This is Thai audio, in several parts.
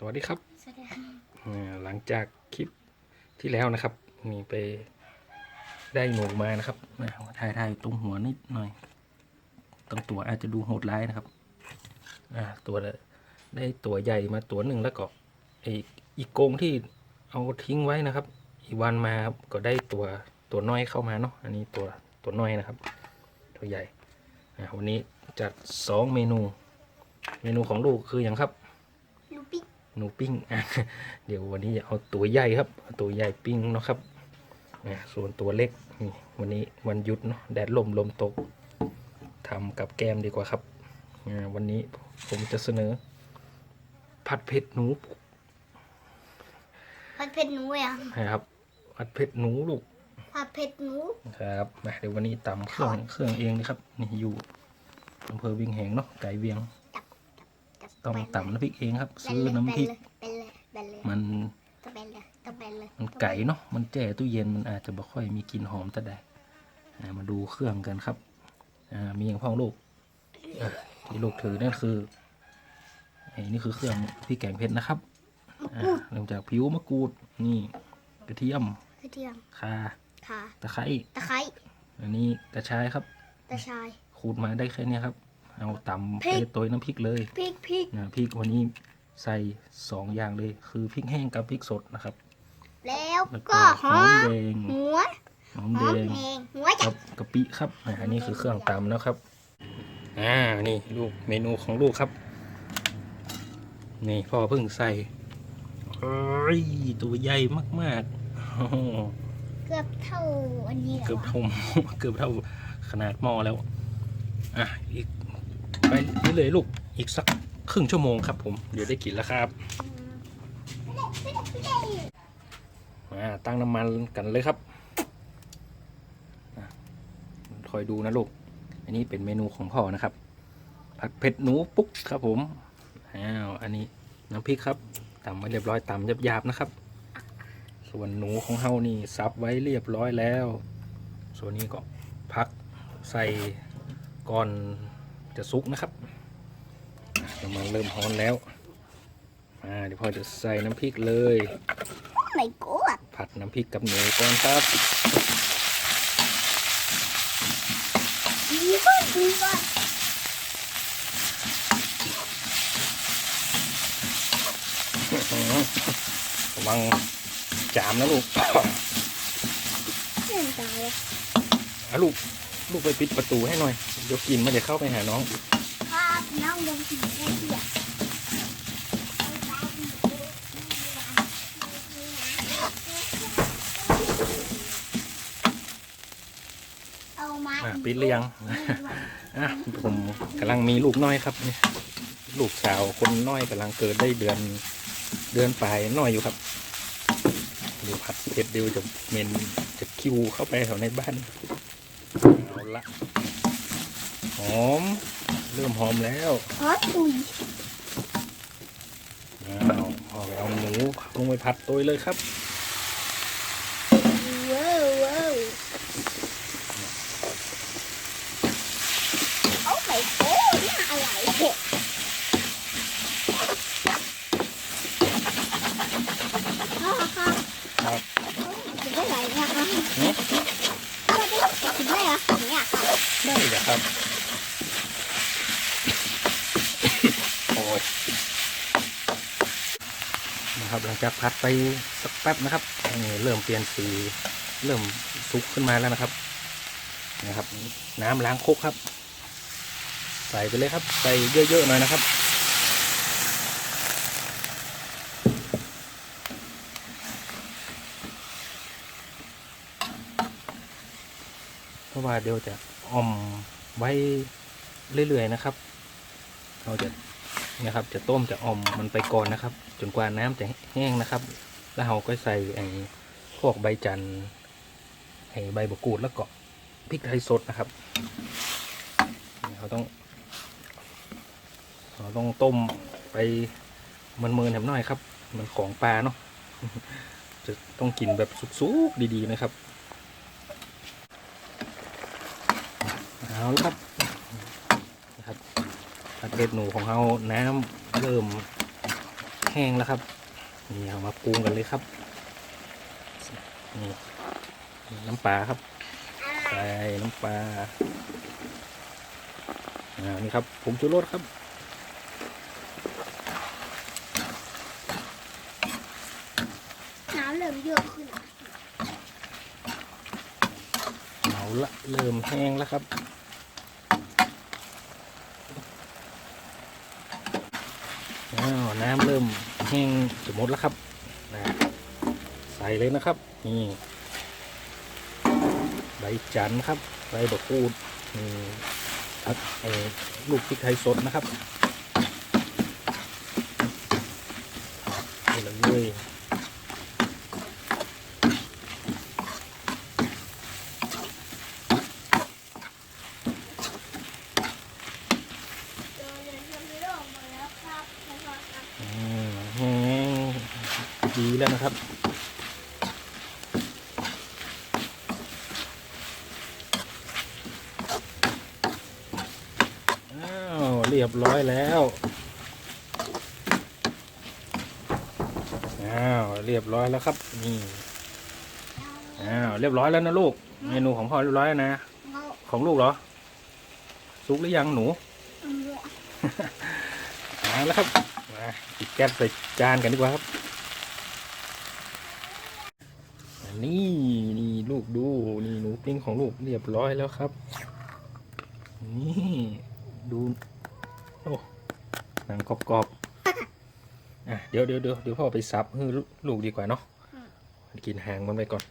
สวัสดีครับ สวัสดีค่ะอ่าหลังจากคลิปที่แล้วนะครับ มีไปได้หนูมานะครับมาถ่ายถ่ายตรงหัวนิดหน่อยตรงตัวอาจจะดูโหดร้ายนะครับ อ่า ตัวละได้ตัวใหญ่มาตัวหนึ่งแล้วก็ไออีกกรงที่เอาทิ้งไว้นะครับ อีกวันมาครับก็ได้ตัวตัวน้อยเข้ามาเนาะ อันนี้ตัวตัวน้อยนะครับ ตัวใหญ่อ่าวันนี้จัดสองเมนู เมนูของลูกคืออย่างครับลูปิก หนูปิ้งอะเดี๋ยววันนี้จะเอาตัวใหญ่ครับเอาตัวใหญ่ปิ้งเนาะครับอะส่วนตัวเล็กนี่วันนี้วันหยุดเนาะแดดลมลมตกทำกับแกมดีกว่าครับอ่าวันนี้ผมจะเสนอ ผัดเผ็ดหนูผัดเผ็ดหนูอะนะครับผัดเผ็ดหนูลูกผัดเผ็ดหนูครับมาเดี๋ยววันนี้ตำเครื่องเครื่องเองนะครับนี่อยู่อำเภอเวียงแหงเนาะไก่เวียงจับ ต้องไปเลยตำน้ำพริกเองครับเป็นซื้อเลยน้ำพริกเป็นเลยเป็นเลยมันต้องเป็นเลยต้องเป็นเลยมันไก่เนาะมันแจ่ตู้เย็นมันอาจจะบ่ค่อยมีกลิ่นหอมแต่ใดอ่ามาดูเครื่องกันครับอ่ามีอย่างพ่องลูกอะที่ลูกถือนั่นคือไอ้นี่คือเครื่องพริกแกงเผ็ดนะครับอ่าเริ่มจากผิวมะกรูดนี่กระเทียมกระเทียมข่าข่าตะไคร้ตะไคร้อันนี้กระชายครับตะชายขูดมาได้แค่เนี้ยครับ เอาตำพริไปกโตัวน้ำพริกเลยพริกพริกนะพริกวันนี้ใส่สองอย่างเลย คือพริกแห้งกับพริกสดนะครับ แล้วแล้วก็ก็หหออมมแดงหัวหอมหแดอมง แดงหัวกัจับบกะปิครับอ่าอันนี้คือเครื่องตำนะครับ อ่า นี่ลูกเมนูของลูกครับ นี่พ่อเพิ่งใส่เอ้ยตัวใหญ่มากๆโอ้โหเกือบเท่าอันนี้แล้เกืวอบอะเท่า เกือบเท่าขนาดหม้อแล้ว อะ อีก ไปเรื่อยๆลูกอีกสักครึ่งชั่วโมงครับผมเดี๋ยวได้กินแล้วครับมาตั้งน้ำมันกันเลยครับอะคอยดูนะลูก อันนี้เป็นเมนูของพ่อนะครับ ผัดเผ็ดหนูปุ๊กครับผมอ้าวอันนี้น้ำพริกครับตำไว้เรียบร้อยตำหยาบๆนะครับ ส่วนหนูของเฮานี่ซับไว้เรียบร้อยแล้ว ส่วนนี้ก็พักใส่ก่อน จะซุกนะครับน้ำมันเริ่มร้อนแล้วมาเดี๋ยวพ่อจะใส่น้ำพริกเลยไม่กลัวผัดน้ำพริกกับหนูก่อนครับดีก่อนดีก่อนระวังจามนะลูกเล่นตายเลยอะลูก ลูกไปปิดประตูให้หน่อย เดี๋ยวกลินมันจะเข้าไปหาน้อง ครับน้องลงสีแดงเสียเอามาอะปิดหรือยัง อะผมกำลังมีลูกน้อยครับนี่ลูกสาวคนน้อยกำลังเกิดได้เดือนเดือนปลายน้อยอยู่ครับดี๋ยวผัดเผ็ดเดียวจะเมนจะคิวเข้าไปแถวในบ้าน เอาละหอม เริ่มหอมแล้วขอตุยเอาเอาไปเอาหมูลงไปผัดตัวเลยครับ ว้าวว้าวโอ้ไม่โอ้นี่อะไรเผ็ดพ่อครับ ครับ ถึงได้ไหนเนี่ยครับ หือ พ่อได้ถึงได้เหรอเนี่ยครับ ได้เหรอครับโอ้ยนะครับหลังจากผัดไปสักแป๊บนะครับนี่เริ่มเปลี่ยนสีเริ่มสุกขึ้นมาแล้วนะครับนะครับ น้ำล้างครกครับ ใส่ไปเลยครับ ใส่เยอะๆหน่อยนะครับเพราะว่าเดี๋ยวจะ ออมไว้เรื่อยๆนะครับ เราจะนะครับ จะต้มจะออมมันไปก่อนนะครับ จนกว่าน้ำจะแห้งนะครับ แล้วเราก็ใส่ไอ้พวกใบจันทร์ไอ้ใบมะกรูดแล้วก็พริกไทยสดนะครับเราต้องเราต้องต้มไปมันเมินๆแถมหน่อยครับ มันของปลาเนาะจะต้องกินแบบสุกๆดีๆนะครับ เอาละครับนะครับผัดเผ็ดหนูของเราน้ำเริ่มแห้งแล้วครับนี่เอามาปรุงกันเลยครับนี่น้ำปลาครับใส่น้ำปลาอ่านี่ครับผงชูรสครับน้ำเริ่มเยอะขึ้นอะเอาละเริ่มแห้งแล้วครับ อ้าวน้ำเริ่มแห้งจะหมดแล้วครับนะใส่เลยนะครับ นี่ใบจันทร์ครับใบบะกูดนี่ครับลูกพริกไทยสดนะครับนี่เลย เดี๋ยวเดี๋ยวจะไม่ออกมาแล้วครับพ่อครับ อืมแห้ง ดีแล้วนะครับ อ้าว เรียบร้อยแล้ว อ้าว เรียบร้อยแล้วครับ นี่ อ้าว เรียบร้อยแล้วนะลูก เมนูของพ่อเรียบร้อยแล้วนะเอาของลูกเหรอซุกหรือยังหนูเอามาแล้วครับมาปิดแก๊สใส่จานกันดีกว่าครับ นี่นี่ลูกดู นี่หนูปิ้งของลูกเรียบร้อยแล้วครับ นี่ดูโอ้หนังกรอบๆอะเดี๋ยวเดี๋ยวเดี๋ยวเดี๋ยวพ่อไปซับให้ลูกดีกว่าเนาะกินหางมันไปก่อน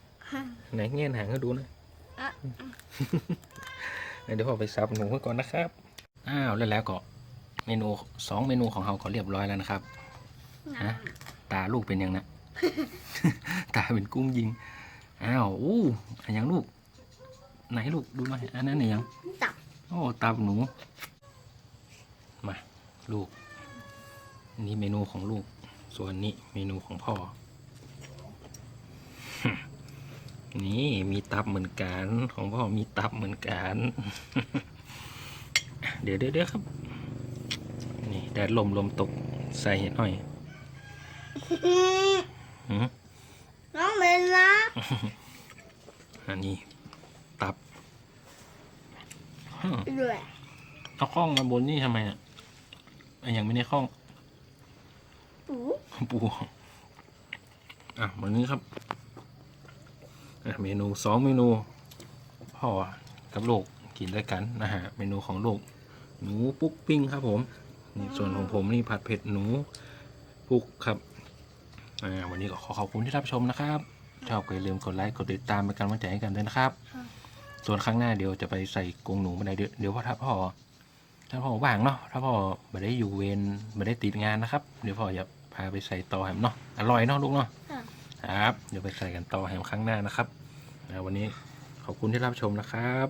ไหนเงี้ยหางให้ดูนะเดี๋ยวพ่อไปซับหนูไว้ก่อนนะครับอ้าวแล้วแล้วก็เมนูสองเมนูของเราก็เรียบร้อยแล้วนะครับฮะตาลูกเป็นยังนะ ตาเป็นกุ้งยิง อ้าวอู้อันยังลูก ไหนลูกดูหน่อยอันนั้นไหนยังตับโอ้ตับหนู มา ลูก นี่เมนูของลูก ส่วนนี้เมนูของพ่อ นี่มีตับเหมือนกัน ของพ่อมีตับเหมือนกัน เดี๋ยวเดี๋ยวเดี๋ยวครับ นี่แดดลมลมตกใส่เห็ดหน่อยหืม น้องเมนนะอันนี้ตับฮึ่มด้วยเอาข้องมาบนนี่ทำไมอะอันยังไม่ได้ข้อง ปูปูอะวันนี้ครับอะเมนูสองเมนูพ่อกับลูกกินด้วยกันนะฮะเมนูของลูกหนูปุ๊กปิ้งครับผมนี่ส่วนของผมนี่ผัดเผ็ดหนูปุ๊กครับอ่า วันนี้ก็ขอขอบคุณที่รับชมนะครับชอบก็อย่าลืมกดไลค์กดติดตามเป็นกำลังใจให้กันด้วยนะครับ ส่วนครั้งหน้าเดี๋ยวจะไปใส่กรงหนูมาได้เดี๋ยวเดี๋ยวพ่อถ้าพ่อถ้าพ่อว่างเนาะถ้าพ่อไม่ได้อยู่เวรไม่ได้ติดงานนะครับ เดี๋ยวพ่อจะพาไปใส่ต่อแฮมเนาะอร่อยเนาะลูกเนาะครับ เดี๋ยวไปใส่กันต่อแฮมครั้งหน้านะครับอ่าวันนี้ขอบคุณที่รับชมนะครับ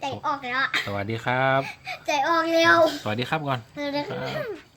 ใจออกแล้วอะสวัสดีครับ ใจออกเร็ว สวัสดีครับก่อนเร็วครับ